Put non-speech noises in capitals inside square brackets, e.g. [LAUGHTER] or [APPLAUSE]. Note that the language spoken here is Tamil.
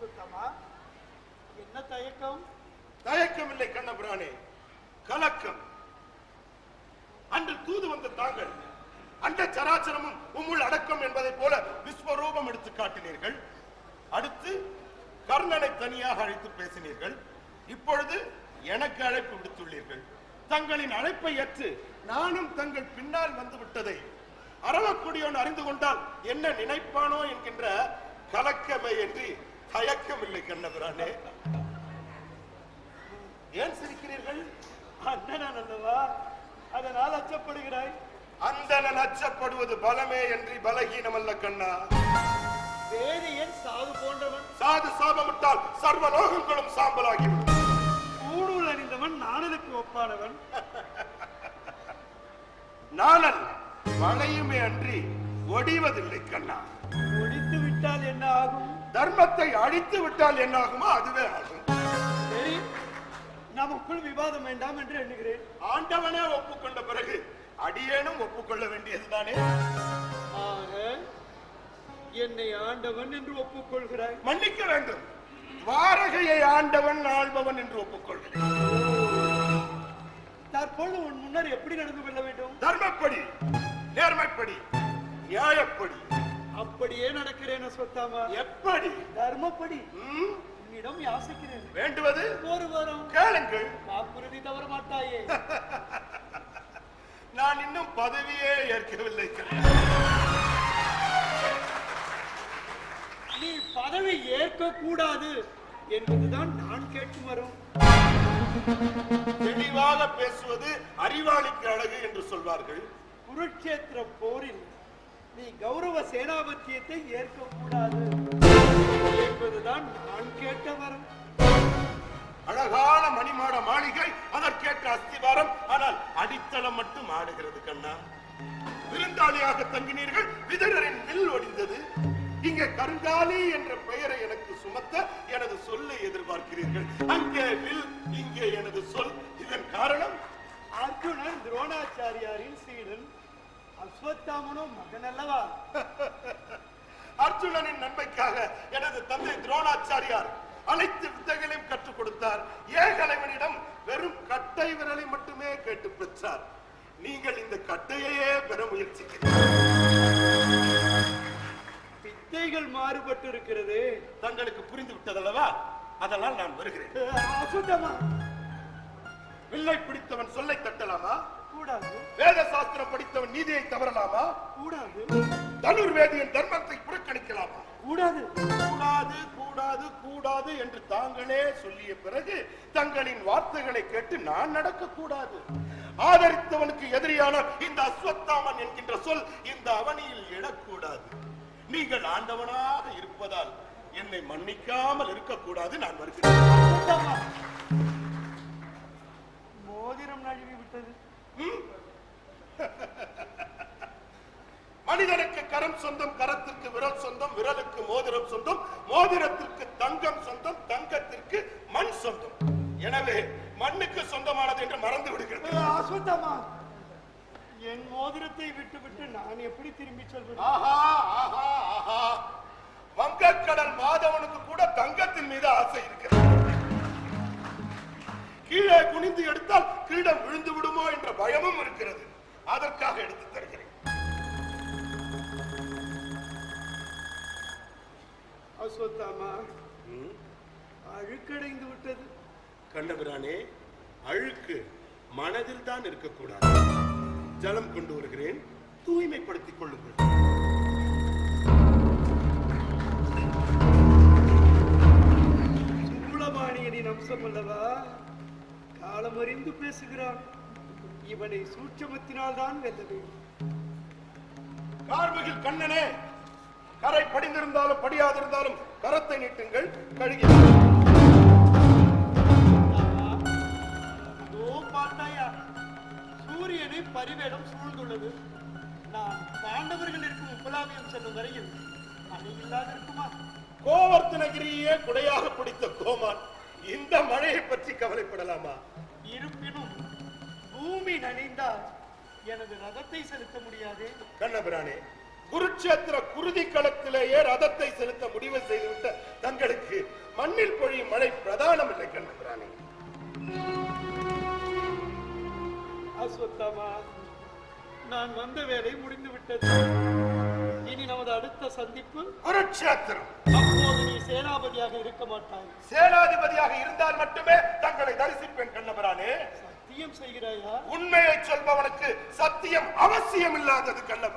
அஸ்வத்தாமா என்ன தயக்கம்? தயக்கம் இல்லை கண்ணபுரானே கலக்கம். அன்று தூது வந்த தாங்கள் அண்ட சராச்சரமும் உம்முள் அடக்கம் என்பதை போல விஸ்வரூபம் எடுத்து காட்டினீர்கள். அடுத்து கர்ணனை தனியாக அழைத்து பேசினீர்கள். இப்பொழுது எனக்கு அழைப்பு விடுத்துள்ளீர்கள். தங்களின் அழைப்பை ஏற்று நானும் தங்கள் பின்னால் வந்து விட்டதை அறவக்கூடியவன் அறிந்து கொண்டால் என்ன நினைப்பானோ என்கின்ற கலக்கமை என்று தயக்கமில்லை கண்ணபிரானே. ஏன் சிரிக்கிறீர்கள்? அண்ணன் அல்லவா? அதனால் அச்சப்படுகிறாய். அந்தணன் அச்சப்படுவது பலமே என்று பலகீனம் அல்ல கண்ணா. வேதியன் சாது போன்றவன்? சாது சாபமிட்டால் சர்வ லோகங்களும் சாம்பலாகிவிடும். ஊடுருள் அணிந்தவன் நாணலுக்கு ஒப்பானவன். [LAUGHS] நானல் வளையுமே அன்றி ஒடிவதில்லை கண்ணா. ஒழித்து விட்டால் என்ன ஆகும்? தர்மத்தை அழித்து விட்டால் என்ன ஆகுமோ அதுவே ஆகும். சரி நமக்குள் விவாதம் வேண்டாம் என்று எண்ணுகிறேன். ஆண்டவனே ஒப்புக்கொண்ட பிறகு அடியேனும் ஒப்புக்கொள்ள வேண்டியதுதானே? ஆக என்னை ஆண்டவன் என்று ஒப்புக்கொள்கிறாய். மன்னிக்க வேண்டும். துவாரகையை ஆண்டவன் ஆள்பவன் என்று ஒப்புக்கொள்கிறேன். தற்பொழுது உன் முன்னர் எப்படி நடந்து கொள்ள வேண்டும்? தர்மப்படி நேர்மைப்படி நியாயப்படி. அப்படியே நடக்கிறேன் அஸ்வத்தாமா எப்படி? தர்மப்படி? உன்னிடம் யாசிக்கிறேன். வேண்டுவது? ஒரு வாரம். கேளுங்கள். வாக்குறுதி தவற மாட்டாயே. [LAUGHS] நான் இன்னும் பதவியே ஏற்கவில்லை. நீ பதவி ஏற்க கூடாது என்பதுதான் நான் கேட்டு வரும். தெளிவாக பேசுவது அறிவாளிக்கு அழகு என்று சொல்வார்கள். குருட்சேத்திர போரில் நீ கௌரவ சேனாபத்தியத்தை ஏற்க கூடாது என்பதுதான் நான் கேட்ட வரம். அழகான மணிமாட மாளிகை அதற்கேற்ற அஸ்திவாரம். ஆனால் அடித்தளம் மட்டும் ஆடுகிறது கண்ணா. விருந்தாளியாக தங்கினீர்கள் விதரரின் வில் ஒடிந்தது. இங்கே கருங்காலி என்ற பெயரை எனக்கு சுமத்த எனது சொல்லை எதிர்பார்க்கிறீர்கள். அங்கே வில் இங்கே எனது சொல். இதன் காரணம்? அர்ஜுனன் துரோணாச்சாரியாரின் சீடன். அஸ்வத்தாமனோ மகன் அல்லவா [LAUGHS] அர்ஜுனனின் நன்மைக்காக எனது தந்தை துரோணாச்சாரியார் அனைத்து வித்தைகளையும் கற்றுக் கொடுத்தார். ஏகலைவனிடம் வெறும் கட்டை விரலை மட்டுமே கேட்டு பெற்றார். நீங்கள் இந்த கட்டையையே பெற முயற்சிக்கிறீர்கள். வித்தைகள் மாறுபட்டு இருக்கிறது தங்களுக்கு புரிந்து விட்டதல்லவா? அதனால் நான் வருகிறேன். அசுத்தமா? வில்லை பிடித்தவன் சொல்லை தட்டலாமா? கூடாது. வேத சாஸ்திரம் படித்தவன் நீதியை தவறலாமா? கூடாது. தனுர்வேதியின் தர்மத்தை புறக்கணிக்கலாமா? கூடாது. கூடாது கூடாது கூடாது என்று தாங்களே சொல்லிய பிறகு தங்களின் வார்த்தைகளை கேட்டு நான் நடக்க கூடாது ஆதரித்தவனுக்கு எதிரியான இந்த அஸ்வத்தாமன் என்கின்ற சொல் இந்த அவனியில் எழக்கூடாது. நீங்கள் ஆண்டவனாக இருப்பதால் என்னை மன்னிக்காமல் இருக்கக்கூடாது. நான் வருகிறேன். மோதிரம் நழுவி விட்டது. மனிதனுக்கு கரம் சொந்தம் கரத்திற்கு விரல் சொந்தம் விரலுக்கு மோதிரம் சொந்தம் மோதிரத்திற்கு தங்கம் சொந்தம் தங்கத்திற்கு மண் சொந்தம். எனவே மண்ணுக்கு சொந்தமானது என்று மறந்து விடுகிறது அசுத்தமா? என் மோதிரத்தை விட்டுவிட்டு நான் எப்படி திரும்பி செல்வது? ஆஹா ஆஹா ஆஹா. வங்கக்கடல் மாதவனுக்கு கூட தங்கத்தின் மீது ஆசை இருக்கிறது. கீழே குனிந்து எடுத்தால் கிரீடம் விழுந்து விடுமோ என்ற பயமும் இருக்கிறது. அதற்காக எடுத்து அஸ்வத்தாமா அழுக்கடைந்து விட்டது. கண்ணபிரானே அழுக்கு மனதில் தான் இருக்கக்கூடாது. ஜலம் கொண்டு வருகிறேன். தூய்மைப்படுத்திக் கொள்ளுங்கள். சூளமானியனின் அம்சம் அல்லவா? காலமறிந்து பேசுகிறான். இவனை சூட்சமத்தினால் தான் வெல்ல வேண்டும். கார்மிகில் கண்ணனே கரை படிந்திருந்தாலும் படியாதிருந்தாலும் கரத்தை நீட்டுங்கள் கழுகி. சூரியனை பரிவேடம் சூழ்ந்துள்ளது. நான் பாண்டவர்கள் இருக்கும் உப்பலாவியம் செல்லும் வரையில் மழை இல்லாது இருக்குமா கோவர்த்தனகிரியே குடையாக பிடித்த கோமான் இந்த மழையை பற்றி கவலைப்படலாமா? இருப்பினும் பூமி நனைந்தால் எனது ரதத்தை செலுத்த முடியாதே. கண்ணபிரானே குருட்சேத்திர குருதி களத்திலேயே ரதத்தை செலுத்த முடிவு செய்துவிட்ட தங்களுக்கு மண்ணில் பொழியும் மழை பிரதானம் இல்லை கண்ணபிரானே அஸ்வத்தாமா நான் வந்த வேலை முடிந்து விட்டது இனி நமது அடுத்த சந்திப்பு? குருட்சேத்திரம் அப்போது நீ சேனாபதியாக இருக்க மாட்டாய். சேனாதிபதியாக இருந்தால் மட்டுமே தங்களை தரிசிப்பேன் கண்ணபிரானே. சத்தியம் செய்கிறாயா? உண்மையை சொல்பவனுக்கு சத்தியம் அவசியம் இல்லாதது கண்ணபிரானே.